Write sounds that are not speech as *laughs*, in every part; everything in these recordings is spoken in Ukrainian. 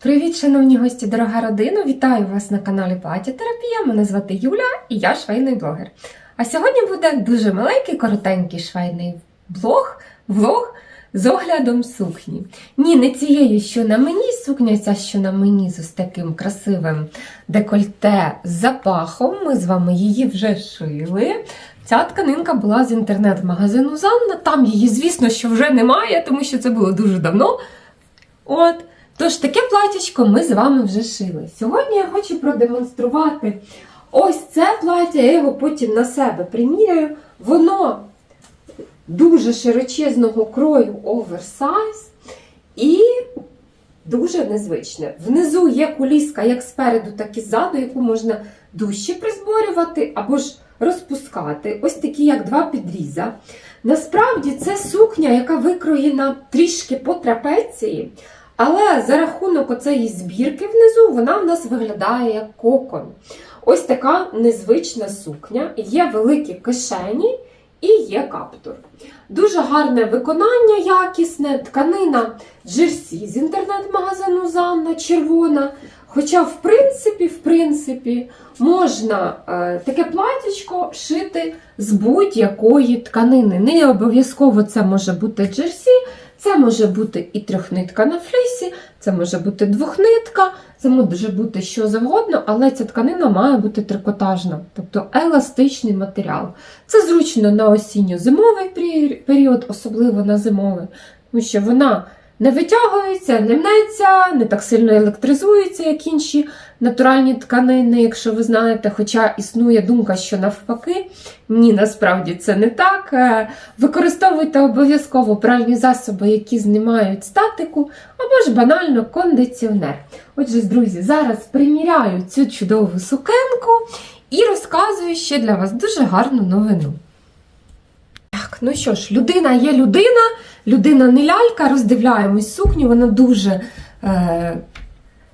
Привіт, шановні гості, дорога родина! Вітаю вас на каналі Патітерапія. Мене звати Юля і я швейний блогер. А сьогодні буде дуже маленький, коротенький швейний блог, влог з оглядом сукні. Ні, не цією, що на мені, сукня ця, що на мені з ось таким красивим декольте з запахом. Ми з вами її вже шили. Ця тканинка була з інтернет-магазину Занна. Там її, звісно, що вже немає, тому що це було дуже давно. От. Тож таке платячко ми з вами вже шили. Сьогодні я хочу продемонструвати ось це плаття, я його потім на себе приміряю. Воно дуже широчезного крою оверсайз і дуже незвичне. Внизу є куліска як спереду, так і ззаду, яку можна дужче призборювати або ж розпускати. Ось такі, як два підріза. Насправді це сукня, яка викроєна трішки по трапеції. Але за рахунок оцеї збірки внизу вона в нас виглядає як кокон. Ось така незвична сукня, є великі кишені і є каптур. Дуже гарне виконання, якісне, тканина джерсі з інтернет-магазину Занна червона. Хоча, в принципі, в принципі, можна е, таке платічко шити з будь-якої тканини. Не обов'язково це може бути джерсі, це може бути і трьохнитка на флісі, це може бути двохнитка, це може бути що завгодно, але ця тканина має бути трикотажна, тобто еластичний матеріал. Це зручно на осінньо-зимовий період, особливо на зимовий, тому що вона не витягується, не мнеться, не так сильно електризується, як інші натуральні тканини, якщо ви знаєте, хоча існує думка, що навпаки, ні, насправді це не так. Е, Використовуйте обов'язково пральні засоби, які знімають статику, або ж банально кондиціонер. Отже, друзі, зараз приміряю цю чудову сукенку і розказую ще для вас дуже гарну новину. Так, ну що ж, людина є людина, людина не лялька, роздивляємось сукню, вона дуже е,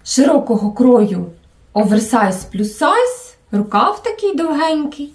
широкого крою оверсайз плюс сайз, рукав такий довгенький.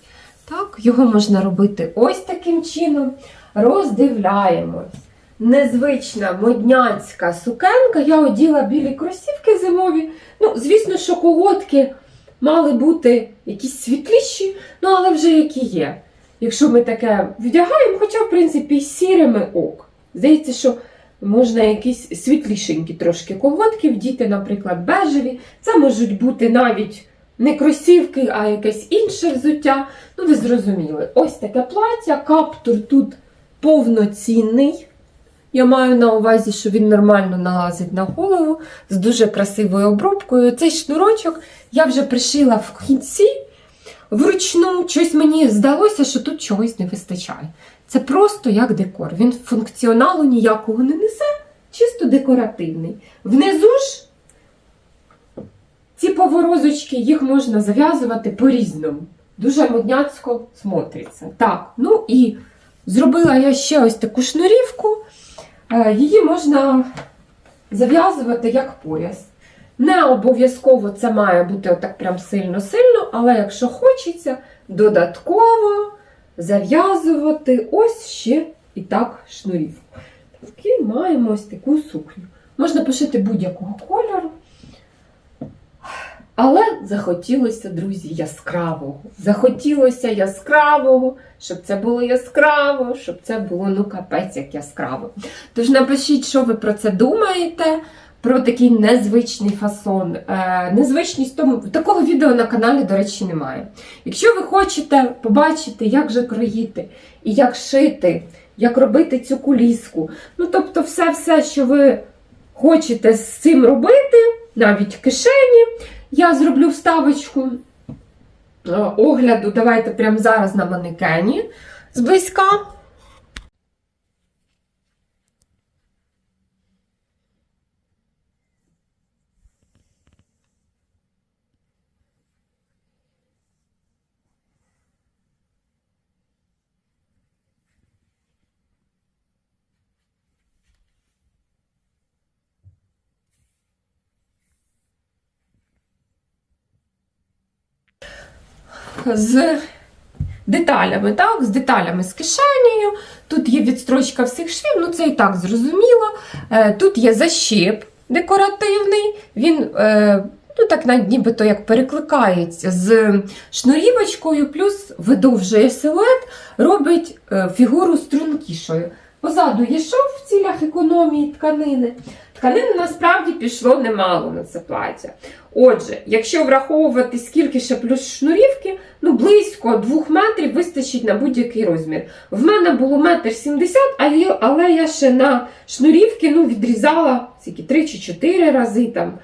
Так, його можна робити ось таким чином. Роздивляємось. Незвична модняцька сукенка. Я оділа білі кросівки зимові. Ну, звісно, що колготки мали бути якісь світліші, ну але вже які є. Якщо ми таке вдягаємо, хоча, в принципі, сірими ок. Здається, що можна якісь світлішенькі трошки колготки вдіти, наприклад, бежеві. Це можуть бути навіть не кросівки, а якесь інше взуття. Ну, ви зрозуміли. Ось таке плаття, каптур тут повноцінний. Я маю на увазі, що він нормально налазить на голову з дуже красивою обробкою. Цей шнурочок я вже пришила в кінці. Вручну щось мені здалося, що тут чогось не вистачає. Це просто як декор. Він функціоналу ніякого не несе, чисто декоративний. Внизу ж ці поворозочки їх можна зав'язувати по-різному. Дуже модняцько смотриться. Так, ну і зробила я ще ось таку шнурівку. Е, Її можна зав'язувати як пояс. Не обов'язково це має бути отак прям сильно-сильно, але якщо хочеться, додатково зав'язувати ось ще і так шнурівку. Такі маємо ось таку сукню. Можна пошити будь-якого кольору. Але захотілося, друзі, яскравого. Захотілося яскравого, щоб це було яскраво, щоб це було ну капець як яскраво. Тож напишіть, що ви про це думаєте, про такий незвичний фасон. Е, незвичність тому такого відео на каналі, до речі, немає. Якщо ви хочете побачити, як же кроїти і як шити, як робити цю куліску, ну тобто, все-все, що ви хочете з цим робити, навіть кишені. Я зроблю вставочку е, огляду. Давайте прямо зараз на манекені зблизька. З деталями, так? З деталями з кишенею. Тут є відстрочка всіх швів, ну це і так зрозуміло. Е, Тут є защіп декоративний. Він е, ну, так нібито як перекликається з шнурівочкою, плюс видовжує силует, робить е, фігуру стрункішою. Позаду є шов в цілях економії тканини. Тканини насправді пішло немало на це плаття. Отже, якщо враховувати скільки ще плюс шнурівки, ну близько 2 метрів вистачить на будь-який розмір. В мене було метр сімдесят, але я ще на шнурівки ну, відрізала скільки, 3 чи 4 рази там.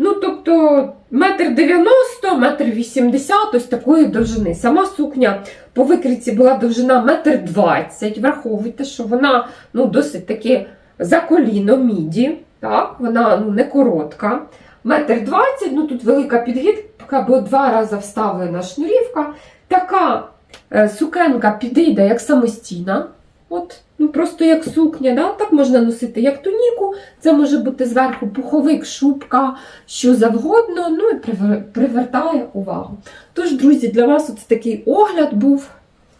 Ну, тобто, метр дев'яносто, метр вісімдесят, ось такої довжини. Сама сукня по викриці була довжина метр двадцять. Враховуйте, що вона ну, досить таки за коліно міді. Так, вона ну, не коротка. Метр двадцять, ну тут велика підгибка, бо два рази вставлена шнурівка. Така е, сукенка підійде як самостійна. От, ну просто як сукня, да? так можна носити як туніку. Це може бути зверху пуховик, шубка, що завгодно, ну і привертає увагу. Тож, друзі, для вас от такий огляд був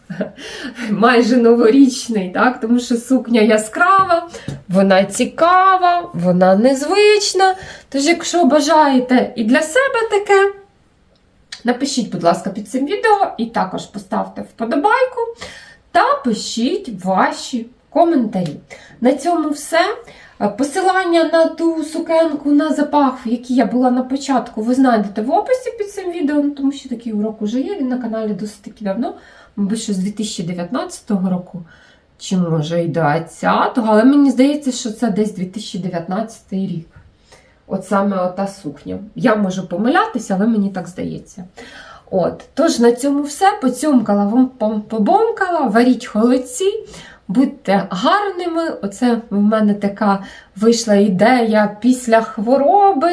*laughs* майже новорічний, так? тому що сукня яскрава, вона цікава, вона незвична. Тож, якщо бажаєте і для себе таке, напишіть, будь ласка, під цим відео і також поставте вподобайку та пишіть ваші коментарі. На цьому все. Посилання на ту сукенку на запах, в якій я була на початку, ви знайдете в описі під цим відео, ну, тому що такий урок уже є. Він на каналі досить таки давно, мабуть, що з 2019 року, чи може і 20-го, але мені здається, що це десь 2019 рік. От саме ота сукня. Я можу помилятися, але мені так здається. От, тож на цьому все. Поцьомкала побомкала, варіть холодці, будьте гарними. Оце в мене така вийшла ідея після хвороби.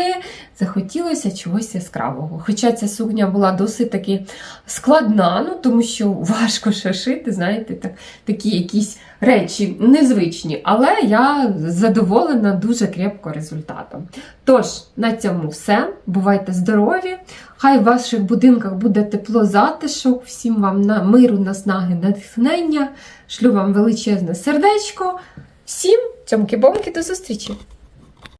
Захотілося чогось яскравого. Хоча ця сукня була досить таки складна, ну тому що важко шити, знаєте, так, такі якісь речі незвичні. Але я задоволена дуже крепко результатом. Тож, на цьому все. Бувайте здорові! Хай в ваших будинках буде тепло затишок, всім вам на миру, наснаги, натхнення. Шлю вам величезне сердечко. Всім цьомки-бомки до зустрічі!